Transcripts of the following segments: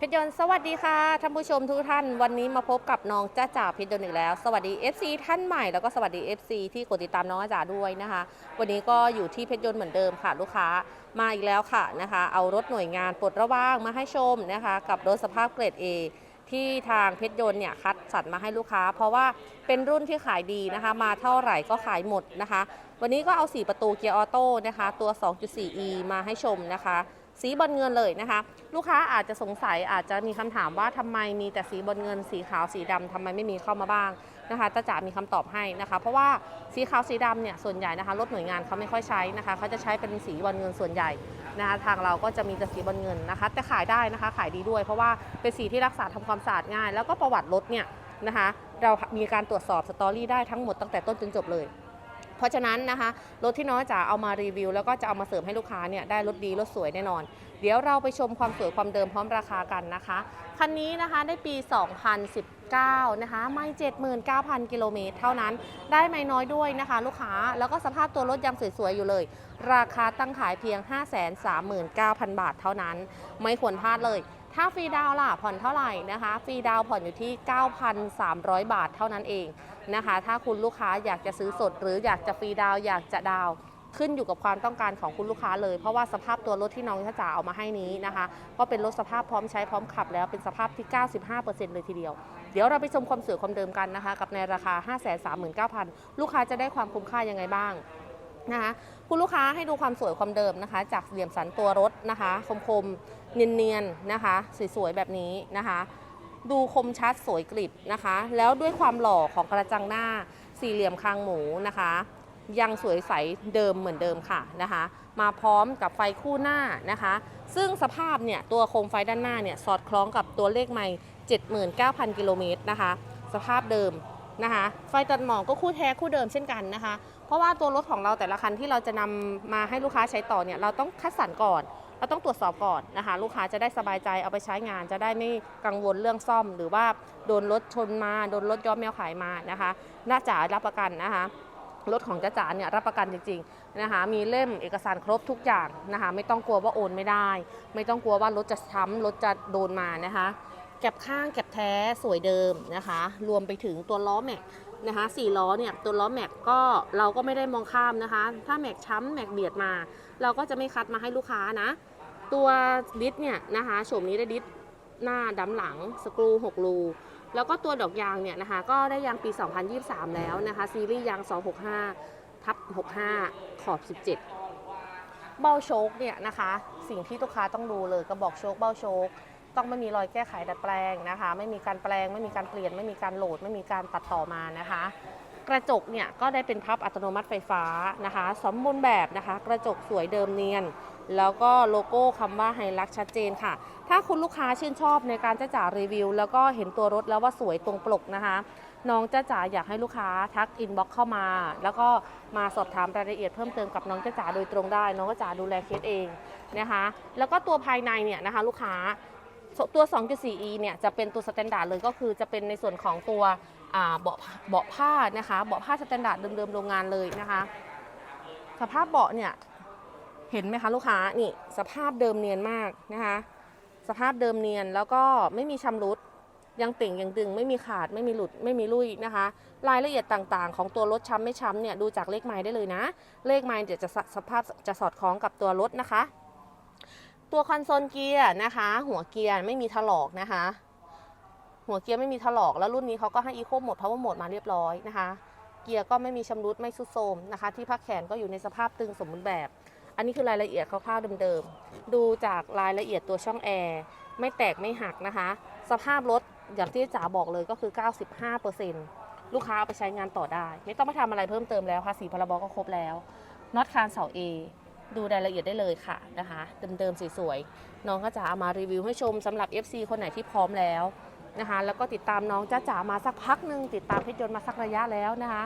เพชรยนต์สวัสดีค่ะท่านผู้ชมทุกท่าน วันนี้มาพบกับน้องจ้าจ๋าเพชรยนต์อีกแล้ว สวัสดี FC ท่านใหม่แล้วก็สวัสดี FC ที่กดติดตามน้องจ้าจ๋าด้วยนะคะ วันนี้ก็อยู่ที่เพชรยนต์เหมือนเดิมค่ะลูกค้ามาอีกแล้วค่ะนะคะ เอารถหน่วยงานปลดระว่างมาให้ชมนะคะ กับรถสภาพเกรด A ที่ทางเพชรยนต์เนี่ยคัดสรรมาให้ลูกค้า เพราะว่าเป็นรุ่นที่ขายดีนะคะ มาเท่าไหร่ก็ขายหมดนะคะ วันนี้ก็เอา 4 ประตูเกียร์ออโต้นะคะ ตัว 2.4e มาให้ชมนะคะ สีบอลเงินเลยนะคะ ลูกค้าอาจจะสงสัยอาจจะมีคำถามว่าทำไมมีแต่สีบอลเงิน สีขาวสีดำทำไมไม่มีเข้ามาบ้างนะคะตาจ๋ามีคำตอบให้นะคะ เพราะว่าสีขาวสีดำเนี่ยส่วนใหญ่นะคะรถหน่วยงานเขาไม่ค่อยใช้นะคะเขาจะใช้เป็นสีบอลเงินส่วนใหญ่นะคะทางเราก็จะมีแต่สีบอลเงินนะคะ แต่ขายได้นะคะขายดีด้วย เพราะว่าเป็นสีที่รักษาทำความสะอาดง่าย แล้วก็ประวัติรถเนี่ยนะคะ เรามีการตรวจสอบสตอรี่ได้ทั้งหมดตั้งแต่ต้นจนจบเลย เพราะฉะนั้นนะคะรถที่น้องจ๋าเอามารีวิว แล้วก็จะเอามาเสริมให้ลูกค้าเนี่ยได้รถดีรถสวยแน่นอน เดี๋ยวเราไปชมความสวยความเดิมพร้อมราคากันนะคะคันนี้นะคะได้ปี 2019 นะคะ ไม่ 79,000 กิโลเมตรเท่านั้น ได้ไม่น้อยด้วยนะคะ ลูกค้า แล้วก็สภาพตัวรถยังสวยๆ อยู่เลย ราคาตั้งขายเพียง 539,000 บาทเท่านั้น ไม่ควรพลาดเลย ถ้าฟรีดาวล่ะผ่อนเท่าไหร่นะคะฟรีดาวผ่อนอยู่ที่ 9,300 บาทเท่านั้นเองนะคะ ถ้าคุณลูกค้าอยากจะซื้อสด หรืออยากจะฟรีดาวอยากจะดาวขึ้นอยู่กับความต้องการของคุณลูกค้าเลย เพราะว่าสภาพตัวรถที่น้องจ๋าเอามาให้นี้นะคะ ก็เป็นรถสภาพพร้อมใช้พร้อมขับแล้วเป็นสภาพที่ 95%เลยทีเดียว เดี๋ยวเราไปชมความสวยความเดิมกันนะคะ กับในราคา 539,000 ลูกค้าจะได้ความคุ้มค่ายังไงบ้าง นะคะคุณลูกค้าให้ดูความสวยความเดิมนะคะ จากเหลี่ยมสันตัวรถนะคะคมคมๆเนียนๆนะคะ สวยๆแบบนี้นะคะ ดูคมชัดสวยกริบนะคะ แล้วด้วยความหล่อของกระจังหน้าสี่เหลี่ยมคางหมูนะคะ ยังสวยใสเดิมเหมือนเดิมค่ะนะคะ มาพร้อมกับไฟคู่หน้านะคะ ซึ่งสภาพเนี่ยตัวโคมไฟด้านหน้าเนี่ยสอดคล้องกับตัวเลขไม่79,000 กิโลเมตรนะคะ สภาพเดิมนะคะ ไฟตัดหมอกก็คู่แท้คู่เดิมเช่นกันนะคะ เพราะว่าตัวรถของเราแต่ละคันที่เราจะนำมาให้ลูกค้าใช้ต่อเนี่ยเราต้องคัดสรรก่อน เราต้องตรวจสอบก่อนนะคะ ลูกค้าจะได้สบายใจเอาไปใช้งาน จะได้ไม่กังวลเรื่องซ่อม หรือว่าโดนรถชนมาโดนรถย้อมแมวขายมานะคะน่าจ๋ารับประกันนะคะรถของจ้าจ๋าเนี่ยรับประกันจริงๆนะคะมีเล่มเอกสารครบทุกอย่างนะคะไม่ต้องกลัวว่าโอนไม่ได้ ไม่ต้องกลัวว่ารถจะช้ำรถจะโดนมานะคะแก็บข้างแก็บแท้สวยเดิมนะคะ รวมไปถึงตัวล้อแม็ก นะคะสี่ล้อเนี่ยตัวล้อแม็กก็เราก็ไม่ได้มองข้ามนะคะ ถ้าแม็กช้ำแม็กเบียดมา เราก็จะไม่คัดมาให้ลูกค้านะ ตัวดิสเนี่ยนะคะโฉมนี้ได้ดิสหน้าดำหลังสกรู6รูแล้วก็ตัวดอกยางเนี่ยนะคะก็ได้ยางปี 2023 แล้วนะคะ ซีรีส์ยาง 265 ทับ 65 ขอบ 17 เบ้าโชคเนี่ยนะคะ สิ่งที่ลูกค้าต้องดูเลยกระบอกโชคเบ้าโชค ต้องไม่มีรอยแก้ไขดัดแปลงนะคะ ไม่มีการแปลง ไม่มีการเปลี่ยน ไม่มีการโหลด ไม่มีการตัดต่อมานะคะ กระจกเนี่ยก็ได้เป็นพับอัตโนมัติไฟฟ้านะคะ สมบูรณ์แบบนะคะ กระจกสวยเดิมเนียน แล้วก็โลโก้คำว่าไฮลักชัดเจนค่ะ ถ้าคุณลูกค้าชื่นชอบในการจ้าจ๋ารีวิว แล้วก็เห็นตัวรถแล้วว่าสวยตรงปกนะคะน้องจ้าจ๋าอยากให้ลูกค้าทักอินบ็อกเข้ามา แล้วก็มาสอบถามรายละเอียดเพิ่มเติมกับน้องจ้าจ๋าโดยตรงได้ น้องจ้าจ๋าดูแลเคสเองนะคะ แล้วก็ตัวภายในเนี่ยนะคะ ลูกค้า ตัว 2.4e เนี่ยจะเป็นตัวสแตนดาร์ดเลยก็คือจะเป็นในส่วนของตัวเบาะเบาะผ้านะคะเบาะผ้าสแตนดาร์ดเดิมๆโรงงานเลยนะคะ สภาพเบาะเนี่ยเห็นไหมคะลูกค้านี่สภาพเดิมเนียนมากนะคะ สภาพเดิมเนียนแล้วก็ไม่มีชำรุดยังเป่งยังดึงไม่มีขาดไม่มีหลุดไม่มีลุยนะคะ รายละเอียดต่างๆ ของตัวรถช้ำไม่ช้ำเนี่ยดูจากเลขไม้ได้เลยนะ เลขไม้เดี๋ยวจะสสภาพจะสอดคล้องกับตัวรถนะคะ ตัวคอนโซลเกียร์นะคะ หัวเกียร์ไม่มีถลอกนะคะ หัวเกียร์ไม่มีถลอกแล้วรุ่นนี้เขาก็ให้อีโคโหมดพาวเวอร์โหมดมาเรียบร้อยนะคะ เกียร์ก็ไม่มีชำรุดไม่สุดโทรมนะคะ ที่พักแขนก็อยู่ในสภาพตึงสมบูรณ์แบบ อันนี้คือรายละเอียดคร่าวๆเดิมๆดูจากรายละเอียดตัวช่องแอร์ไม่แตกไม่หักนะคะ สภาพรถอย่างที่จ๋าบอกเลยก็คือ 95%ลูกค้าเอาไปใช้งานต่อได้ ไม่ต้องไปทำอะไรเพิ่มเติมแล้วภาษีพรบก็ครบแล้วน็อตคานเสา A ดูรายละเอียดได้เลยค่ะนะคะเดิมๆสวยๆน้องก็จะเอามารีวิวให้ชมสำหรับ FC คนไหนที่พร้อมแล้วนะคะแล้วก็ติดตามน้องจ้าจ๋ามาสักพักหนึ่งติดตามเพชรยนต์มาสักระยะแล้วนะคะ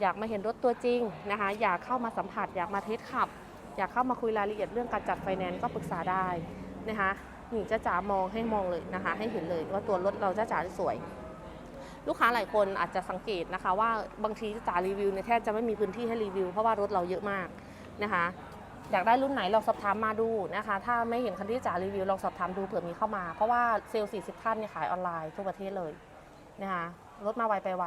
อยากมาเห็นรถตัวจริงนะคะ อยากเข้ามาสัมผัส อยากมาเทสขับ อยากเข้ามาคุยรายละเอียดเรื่องการจัดไฟแนนซ์ก็ปรึกษาได้นะคะนี่จ้าจ๋ามองให้มองเลยนะคะ ให้เห็นเลยว่าตัวรถเราจ้าจ๋าสวย ลูกค้าหลายคนอาจจะสังเกตนะคะ ว่าบางทีจ้าจ๋ารีวิวเนี่ยแทบจะไม่มีพื้นที่ให้รีวิวเพราะว่ารถเราเยอะมากนะคะ อยากได้รุ่นไหนลองสอบถามมาดูนะคะ ถ้าไม่เห็นคันที่จ๋ารีวิวลองสอบถามดูเผื่อมีเข้ามา เพราะว่าเซลล์ 40 ท่านเนี่ยขายออนไลน์ทั่วประเทศเลยนะคะรถมาไวไปไว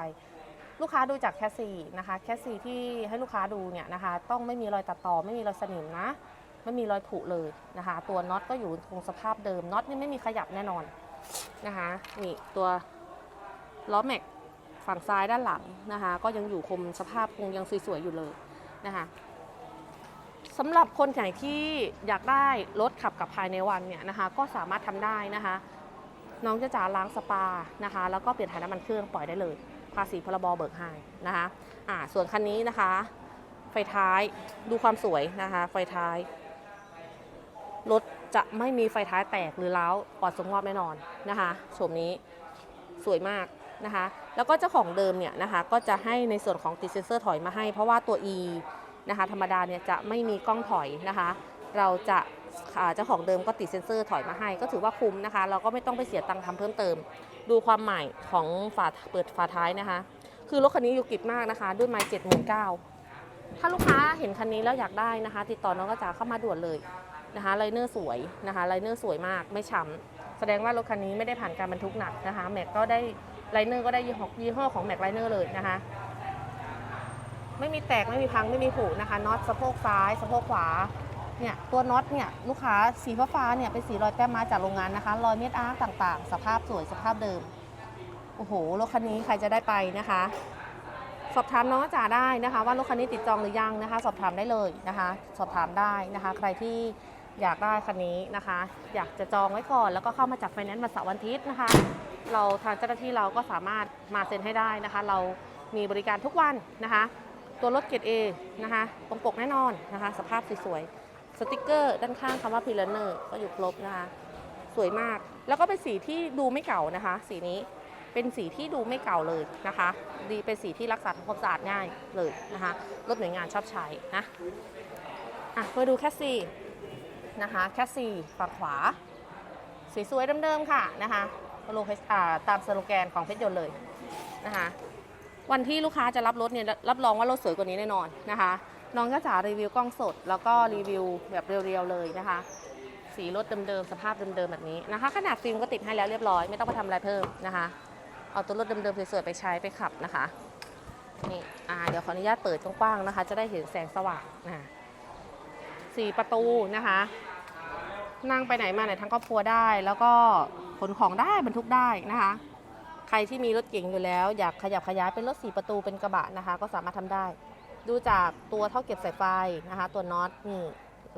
ลูกค้าดูจากแคสซีนะคะ แคสซีที่ให้ลูกค้าดูเนี่ยนะคะ ต้องไม่มีรอยตัดต่อ ไม่มีรอยสนิมนะ ไม่มีรอยผุเลยนะคะ ตัวน็อตก็อยู่คงสภาพเดิมน็อตนี่ไม่มีขยับแน่นอนนะคะนี่ตัวล้อแม็กฝั่งซ้ายด้านหลังนะคะ ก็ยังอยู่คมสภาพคงยังสวยๆอยู่เลยนะคะ สำหรับคนไหนที่อยากได้รถขับกับภายในวันเนี่ยนะคะ ก็สามารถทำได้นะคะ น้องจะจ๋าล้างสปานะคะ แล้วก็เปลี่ยนถ่ายน้ำมันเครื่องปล่อยได้เลย ภาษีพรบเบิกให้นะคะอ่าส่วนคันนี้นะคะ ไฟท้ายดูความสวยนะคะ ไฟท้ายรถจะไม่มีไฟท้ายแตกหรือร้าวปอดสงงอบแน่นอนนะคะโฉมนี้สวยมากนะคะ แล้วก็เจ้าของเดิมเนี่ยนะคะ ก็จะให้ในส่วนของติดเซนเซอร์ถอยมาให้ เพราะว่าตัว E นะคะ ธรรมดาเนี่ยจะไม่มีกล้องถอยนะคะ เราจะเจ้าของเดิมก็ติดเซนเซอร์ถอยมาให้ ก็ถือว่าคุ้มนะคะ เราก็ไม่ต้องไปเสียตังค์ทำเพิ่มเติม ดูความใหม่ของฝาเปิดฝาท้ายนะคะ คือรถคันนี้อยู่กิบมากนะคะ ด้วยไมล์เจ็ดหมื่นเก้าถ้าลูกค้าเห็นคันนี้แล้วอยากได้นะคะ ติดต่อน้องกระจาเข้ามาด่วนเลยนะคะไลเนอร์สวยนะคะไลเนอร์สวยมากไม่ช้ำแสดงว่ารถคันนี้ไม่ได้ผ่านการบรรทุกหนักนะคะแม็กก็ได้ไลเนอร์ก็ได้ยี่ห้อยี่ห้อของแม็กไลเนอร์เลยนะคะ ไม่มีแตกไม่มีพังไม่มีผุนะคะน็อตสะโพกซ้ายสะโพกขวาเนี่ยตัวน็อตเนี่ยลูกค้าสีฟ้าเนี่ยเป็นสีรอยแต้มมาจากโรงงานนะคะรอยเม็ดอาร์ตต่างๆ สภาพสวยสภาพเดิมโอ้โหรถคันนี้ใครจะได้ไปนะคะ สอบถามน้องจ๋าได้นะคะ ว่ารถคันนี้ติดจองหรือยังนะคะ สอบถามได้เลยนะคะ สอบถามได้นะคะ ใครที่อยากได้คันนี้นะคะ อยากจะจองไว้ก่อนแล้วก็เข้ามาจับไฟแนนซ์มาเสาร์วันอาทิตย์นะคะ เราทางเจ้าหน้าที่เราก็สามารถมาเซ็นให้ได้นะคะ เรามีบริการทุกวันนะคะ ตัวรถเกียรติเนะคะ ตรงปกแน่นอนนะคะ สภาพสวยๆ สติกเกอร์ด้านข้างคำว่าพิลเนอร์ก็อยู่ครบนะคะ สวยมาก แล้วก็เป็นสีที่ดูไม่เก่านะคะ สีนี้ เป็นสีที่ดูไม่เก่าเลยนะคะ ดีเป็นสีที่รักษาทำความสะอาดง่ายเลยนะคะ รถหน่วยงานชอบใช้นะอะมาดูแคสซีนะคะ แคสซีฝั่งขวาสีสวยๆเดิมๆค่ะนะคะโลเคตามสโลแกนของเพชรยนต์เลยนะคะ วันที่ลูกค้าจะรับรถเนี่ยรับรองว่ารถสวยกว่านี้แน่นอนนะคะ น้องก็จะรีวิวกล้องสด แล้วก็รีวิวแบบเรียวๆเลยนะคะ สีรถเดิมๆสภาพเดิมๆแบบนี้นะคะ ขนาดฟิล์มก็ติดให้แล้วเรียบร้อยไม่ต้องไปทำอะไรเพิ่มนะคะ เอาตัวรถเดิมๆสวยๆไปใช้ไปขับนะคะนี่อ่าเดี๋ยวขออนุญาตเปิดกว้างๆนะคะ จะได้เห็นแสงสว่างนะสี่ประตูนะคะ นั่งไปไหนมาไหนทั้งครอบครัวได้ แล้วก็ขนของได้บรรทุกได้นะคะ ใครที่มีรถเก๋งอยู่แล้ว อยากขยับขยายเป็นรถสี่ประตูเป็นกระบะนะคะ ก็สามารถทำได้ ดูจากตัวเท่าเก็บสายไฟนะคะ ตัวน็อตนี่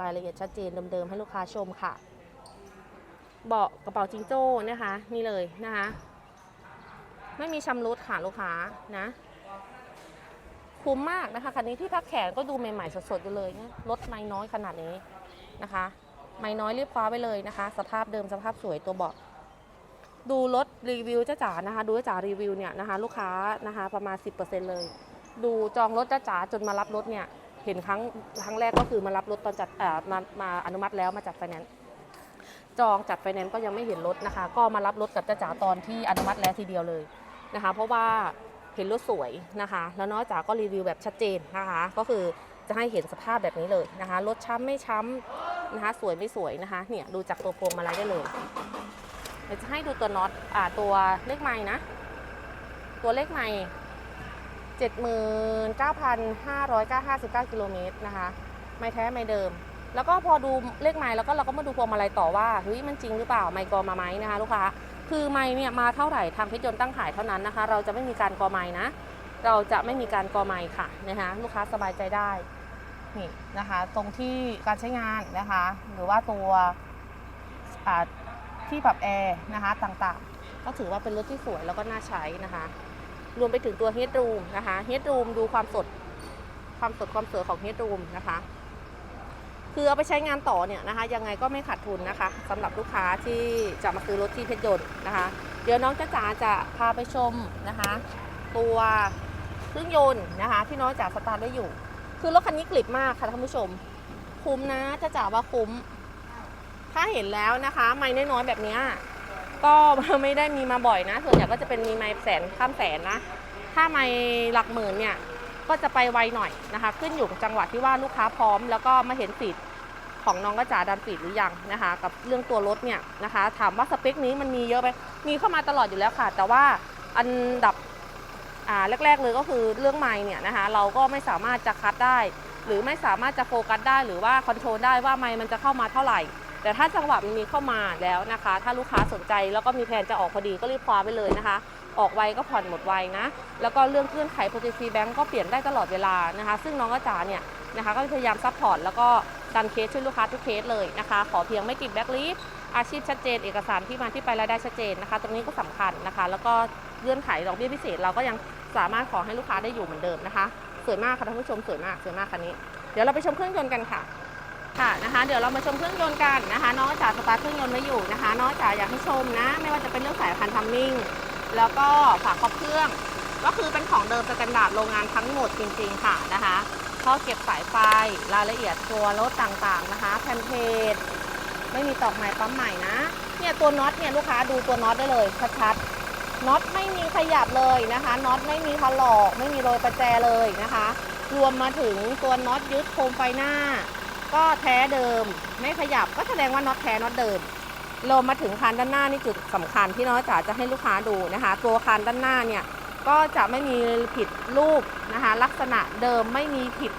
รายละเอียดชัดเจนเดิมๆให้ลูกค้าชมค่ะ เบาะกระเป๋าจิงโจ้นะคะ นี่เลยนะคะ ไม่มีชำรุดค่ะลูกค้านะคุ้มมากนะคะคันนี้ที่พักแขนก็ดูใหม่ๆสดๆอยู่เลยนะรถไม่น้อยขนาดนี้นะคะ ไม่น้อยรีบคว้าไปเลยนะคะ สภาพเดิมสภาพสวยตัวเบาะ ดูรถรีวิวจ้าจ๋านะคะ ดูจ้าจ๋ารีวิวเนี่ยนะคะ ลูกค้านะคะประมาณ 10%เลย ดูจองรถจ้าจ๋าจนมารับรถเนี่ยเห็นครั้งครั้งแรกก็คือมารับรถตอนจัดเอ่อมามาอนุมัติแล้วมาจัดไฟแนนซ์จองจัดไฟแนนซ์ก็ยังไม่เห็นรถนะคะ ก็มารับรถกับจ้าจ๋าตอนที่อนุมัติแล้วทีเดียวเลยนะคะ เพราะว่าเห็นรถสวยนะคะ แล้วน้อยจ๋าก็รีวิวแบบชัดเจนนะคะ ก็คือจะให้เห็นสภาพแบบนี้เลยนะคะรถช้ำไม่ช้ำนะคะ สวยไม่สวยนะคะ เนี่ยดูจากตัวโพวงมาลัยได้เลย ดี๋ยวจะให้ดูตัวน็อตอ่าตัวเลขไม้นะ ตัวเลขไม้เจ็ดหมื่นเก้าพันห้าร้อยเก้าห้าสิบเก้ากิโลเมตรนะคะไม้แท้ไม้เดิม แล้วก็พอดูเลขไม้แล้วก็เราก็มาดูพวงมาลัยต่อว่าเฮ้ยมันจริงหรือเปล่าไม้กอมาไหมนะคะลูกค้าคือไม้เนี่ยมาเท่าไหร่ทางเพชรยนต์ตั้งขายเท่านั้นนะคะ เราจะไม่มีการกอไม้นะ เราจะไม่มีการกอไม้ค่ะนะคะลูกค้าสบายใจได้นี่นะคะ ตรงที่การใช้งานนะคะ หรือว่าตัวอ่า ที่ปรับแอร์นะคะต่างๆ ก็ถือว่าเป็นรถที่สวยแล้วก็น่าใช้นะคะ รวมไปถึงตัวเฮดรูมนะคะเฮดรูมดูความสด ความสดความสวยของเฮดรูมนะคะ คือเอาไปใช้งานต่อเนี่ยนะคะ ยังไงก็ไม่ขาดทุนนะคะสำหรับลูกค้าที่จะมาซื้อรถที่เพชรยนต์นะคะ เดี๋ยวน้องจ้าจ๋าจะพาไปชมนะคะ ตัวเครื่องยนต์นะคะ ที่น้องจ๋าสตาร์ทได้อยู่ คือรถคันนี้กลิบมากค่ะท่านผู้ชม คุ้มนะจ้าจ๋าว่าคุ้ม ถ้าเห็นแล้วนะคะ ไม้น้อยๆแบบนี้ก็ไม่ได้มีมาบ่อยนะ ส่วนใหญ่ก็จะเป็นมีไม้แสนข้ามแสนนะ ถ้าไม้หลักหมื่นเนี่ยก็จะไปไวหน่อยนะคะ ขึ้นอยู่กับจังหวะที่ว่าลูกค้าพร้อม แล้วก็มาเห็นสีของน้องก็จ๋าดันปิดหรือยังนะคะ กับเรื่องตัวรถเนี่ยนะคะ ถามว่าสเปคนี้มันมีเยอะไหมมีเข้ามาตลอดอยู่แล้วค่ะ แต่ว่าอันดับแรกๆเลยก็คือเรื่องไมค์เนี่ยนะคะ เราก็ไม่สามารถจะคัดได้ หรือไม่สามารถจะโฟกัสได้ หรือว่าคอนโทรลได้ว่าไมค์มันจะเข้ามาเท่าไหร่ แต่ถ้าจังหวะมันมีเข้ามาแล้วนะคะ ถ้าลูกค้าสนใจแล้วก็มีแผนจะออกพอดีก็รีบคว้าไปเลยนะคะ ออกไวก็ผ่อนหมดไวนะ แล้วก็เรื่องเคลื่อนไข POTC Bank ก็เปลี่ยนได้ตลอดเวลานะคะ ซึ่งน้องกระจ๋าเนี่ยนะคะก็พยายามซัพพอร์ตแล้วก็ดันเคสช่วยลูกค้าทุกเคสเลยนะคะ ขอเพียงไม่ติดแบ็คลิสอาชีพชัดเจน เอกสารที่มาที่ไปรายได้ชัดเจนนะคะ ตรงนี้ก็สำคัญนะคะ แล้วก็เงื่อนไขดอกเบี้ยพิเศษเราก็ยังสามารถขอให้ลูกค้าได้อยู่เหมือนเดิมนะคะ สวยมากค่ะท่านผู้ชมสวยมากสวยมากคันนี้ เดี๋ยวเราไปชมเครื่องยนต์กันค่ะ ค่ะนะคะเดี๋ยวเรามาชมเครื่องยนต์กันนะคะน้องจ๋าสตาร์ทเครื่องยนต์ไว้อยู่นะคะน้องจ๋าอยากให้ชมนะ ไม่ว่าจะเป็นเรื่องสายพันธุ์ทัมมิ่งแล้วก็ฝาครอบเครื่อง ก็คือเป็นของเดิมสแตนดาร์ดโรงงานทั้งหมดจริงๆค่ะนะคะท่อเก็บสายไฟรายละเอียดตัวรถต่างๆนะคะแผ่นเพจไม่มีตอกใหม่ปั๊มใหม่นะเนี่ยตัวน็อตเนี่ยลูกค้าดูตัวน็อตได้เลยชัดๆน็อตไม่มีขยับเลยนะคะน็อตไม่มีถลอกไม่มีรอยประแจเลยนะคะ รวมมาถึงตัวน็อตยึดโคมไฟหน้า ก็แท้เดิมไม่ขยับก็แสดงว่าน็อตแท้น็อตเดิมรวมมาถึงคานด้านหน้านี่จุดสำคัญที่น้องจ๋าจะให้ลูกค้าดูนะคะ ตัวคานด้านหน้าเนี่ยก็จะไม่มีผิดรูปนะคะ ลักษณะเดิมไม่มีผิด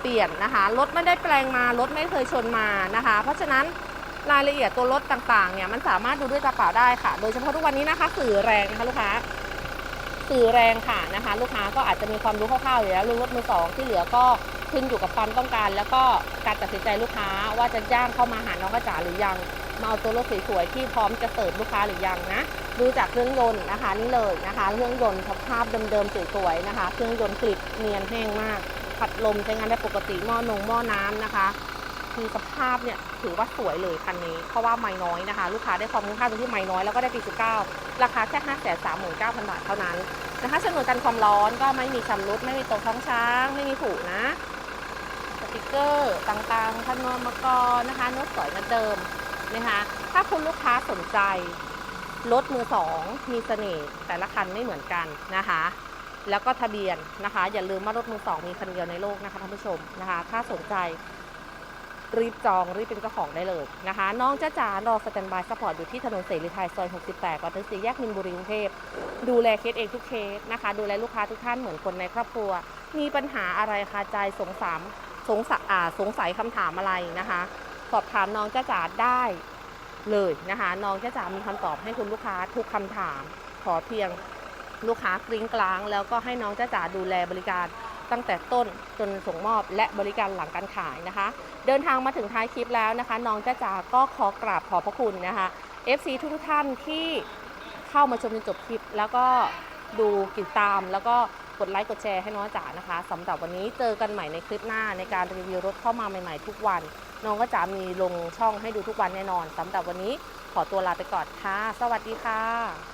เปลี่ยนนะคะรถไม่ได้แปลงมารถไม่เคยชนมานะคะ เพราะฉะนั้นรายละเอียดตัวรถต่างๆเนี่ยมันสามารถดูด้วยตาเปล่าได้ค่ะ โดยเฉพาะทุกวันนี้นะคะสื่อแรงนะคะลูกค้าสื่อแรงค่ะนะคะ ลูกค้าก็อาจจะมีความรู้คร่าวๆอยู่แล้วรื่องรถมือสองที่เหลือก็ ขึ้นอยู่กับความต้องการ แล้วก็การตัดสินใจลูกค้าว่าจะย่างเข้ามาหาน้องกระจ๋าหรือยังมาเอาตัวรถสวยๆที่พร้อมจะเสิร์ฟลูกค้าหรือยังนะดูจากเครื่องยนต์นะคะนี่เลยนะคะเครื่องยนต์สภาพเดิมๆสวยๆนะคะ เครื่องยนต์กริบเนียนแห้งมากพัดลมใช้งานได้ปกติหม้อนงหม้อน้ำนะคะคือสภาพเนี่ยถือว่าสวยเลยคันนี้ เพราะว่าไม่น้อยนะคะ ลูกค้าได้ความคุ้มค่าตรงที่ไม่น้อยแล้วก็ได้ปี 19 ราคาแค่ 5 3 9 0 0 0บาทเท่านั้นนะคะฉนวนกันความร้อนก็ไม่มีชำรุดไม่มีตกท้องช้าง ไม่มีผุนะ ติกเกอร์ต่างๆพันนวมกรนะคะนื้อสวยเหมือนเดิมนะคะถ้าคุณลูกค้าสนใจรถมือสองมีเสน่ห์แต่ละคันไม่เหมือนกันนะคะ แล้วก็ทะเบียนนะคะ อย่าลืมว่ารถมือสองมีคันเดียวในโลกนะคะท่านผู้ชมนะคะ ถ้าสนใจรีบจองรีบเป็นเจ้าของได้เลยนะคะ น้องจ้าจ๋ารอสแตนบายสปอร์ตอยู่ที่ถนนเสรีไทยซอย 68ก่อนถึงสี่แยกมินบุรีกรุงเทพดูแลเคสเองทุกเคสนะคะ ดูแลลูกค้าทุกท่านเหมือนคนในครอบครัว มีปัญหาอะไรคาใจสงสาร สงสัยสงสัยคำถามอะไรนะคะ สอบถามน้องจ้าจ๋าได้เลยนะคะ น้องจ้าจ๋ามีคำตอบให้คุณลูกค้าทุกคำถาม ขอเพียงลูกค้ากริ้งกลาง แล้วก็ให้น้องจ้าจ๋าดูแลบริการตั้งแต่ต้นจนส่งมอบและบริการหลังการขายนะคะ เดินทางมาถึงท้ายคลิปแล้วนะคะ น้องจ้าจ๋าก็ขอกราบขอบพระคุณนะคะ FC ทุกท่านที่เข้ามาชมจนจบคลิป แล้วก็ดูติดตามแล้วก็ กดไลค์กดแชร์ให้น้องจ๋านะคะสำหรับวันนี้เจอกันใหม่ในคลิปหน้าในการรีวิวรถเข้ามาใหม่ๆทุกวัน น้องก็จะมีลงช่องให้ดูทุกวันแน่นอนสำหรับวันนี้ขอตัวลาไปก่อนค่ะ สวัสดีค่ะ